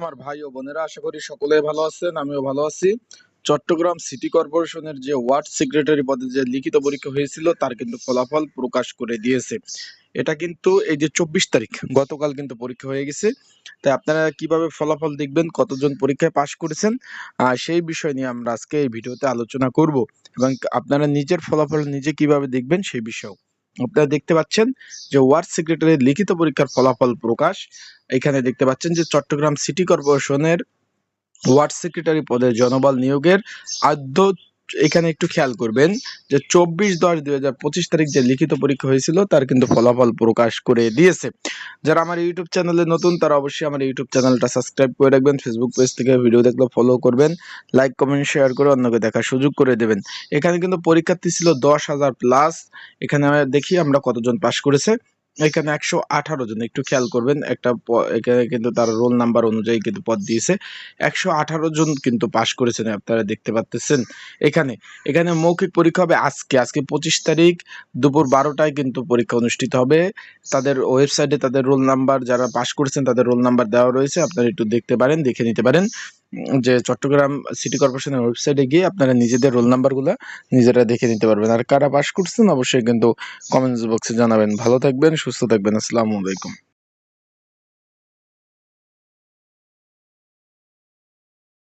আমার ভাই ও বোনেরা, আশা করি সকলে ভালো আছেন, আমিও ভালো আছি। চট্টগ্রাম সিটি কর্পোরেশনের যে ওয়ার্ড সেক্রেটারি পদে যে লিখিত পরীক্ষা হয়েছিল, তার কিন্তু ফলাফল প্রকাশ করে দিয়েছে। এটা কিন্তু এই যে চব্বিশ তারিখ, গতকাল কিন্তু পরীক্ষা হয়ে গেছে। তাই আপনারা কীভাবে ফলাফল দেখবেন, কতজন পরীক্ষায় পাশ করেছেন সেই বিষয় নিয়ে আমরা আজকে এই ভিডিওতে আলোচনা করব এবং আপনারা নিজের ফলাফল নিজে কীভাবে দেখবেন, সেই বিষয়েও। আপনারা দেখতে পাচ্ছেন যে ওয়ার্ড সেক্রেটারির লিখিত পরীক্ষার ফলাফল প্রকাশ। এখানে দেখতে পাচ্ছেন যে চট্টগ্রাম সিটি কর্পোরেশনের ওয়ার্ড সেক্রেটারি পদে জনবল নিয়োগের আদ্য এখানে একটু খেয়াল করবেন যে চব্বিশ দশ দুই হাজার পঁচিশ তারিখ যে লিখিত পরীক্ষা হয়েছিল, তার কিন্তু ফলাফল প্রকাশ করে দিয়েছে। যারা আমার ইউটিউব চ্যানেলে নতুন, তারা অবশ্যই আমার ইউটিউব চ্যানেলটা সাবস্ক্রাইব করে রাখবেন। ফেসবুক পেজ থেকে ভিডিও দেখলে ফলো করবেন। লাইক কমেন্ট শেয়ার করে অন্যকে দেখার সুযোগ করে দেবেন। এখানে কিন্তু পরীক্ষার্থী ছিল দশ হাজার প্লাস এখানে দেখি আমরা কতজন পাশ করেছে। এখানে একশো আঠারো জন, একটু খেয়াল করবেন, একটা এখানে কিন্তু তার রোল নাম্বার অনুযায়ী কিন্তু পদ দিয়েছে। একশো আঠারো জন কিন্তু পাশ করেছেন, আপনারা দেখতে পাচ্ছেন এখানে। এখানে মৌখিক পরীক্ষা হবে আজকে আজকে পঁচিশ তারিখ, দুপুর বারোটায় কিন্তু পরীক্ষা অনুষ্ঠিত হবে। তাদের ওয়েবসাইটে তাদের রোল নাম্বার যারা পাশ করেছেন তাদের রোল নাম্বার দেওয়া রয়েছে, আপনারা একটু দেখতে পারেন, দেখে নিতে পারেন। যে চট্টগ্রাম সিটি কর্পোরেশনের ওয়েবসাইটে গিয়ে আপনারা নিজেদের রোল নাম্বারগুলো নিজেরা দেখে নিতে পারবেন। আর কারা পাশ করছেন, অবশ্যই কিন্তু কমেন্টস বক্সে জানাবেন। ভালো থাকবেন, সুস্থ থাকবেন। আসসালামু আলাইকুম।